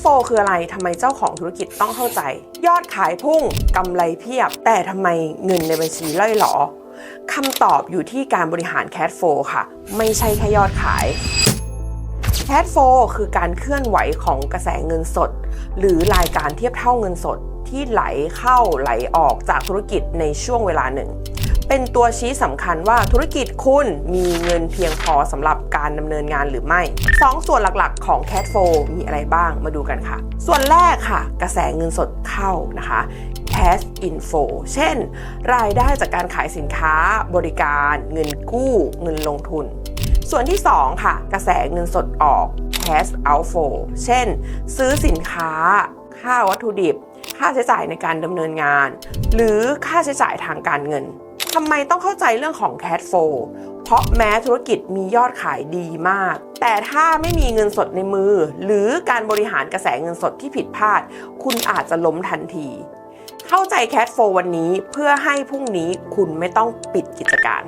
โฟคืออะไรทำไมเจ้าของธุรกิจต้องเข้าใจ ยอดขายพุ่งกำไรเพียบ แต่ทำไมเงินในบัญชีล่อยหลอคำตอบอยู่ที่การบริหารแค t โฟค่ะ ไม่ใช่แค่ยอดขายแค t โฟคือการเคลื่อนไหวของกระแสเงินสด หรือรายการเทียบเท่าเงินสดที่ไหลเข้าไหลออกจากธุรกิจในช่วงเวลาหนึ่ง เป็นตัวชี้สำคัญว่าธุรกิจคุณมีเงินเพียงพอสำหรับการดำเนินงานหรือไม่สองส่วนหลักๆ ของ c a t f o มีอะไรบ้างมาดูกันค่ะ ส่วนแรกค่ะ กระแสเงินสดเข้านะคะ cash info เช่น รายได้จากการขายสินค้า บริการ เงินกู้ เงินลงทุน ส่วนที่ 2 ค่ะ กระแสเงินสดออก cash outflow เช่น ซื้อสินค้า ค่าวัตถุดิบ ค่าใช้จ่ายในการดำเนินงาน หรือค่าใช้จ่ายทางการเงิน ทำไมต้องเข้าใจเรื่องของ cash flow เพราะแม้ธุรกิจมียอดขายดีมาก แต่ถ้าไม่มีเงินสดในมือ หรือการบริหารกระแสเงินสดที่ผิดพลาด คุณอาจจะล้มทันที เข้าใจ cash flow วันนี้เพื่อให้พรุ่งนี้คุณไม่ต้องปิดกิจการ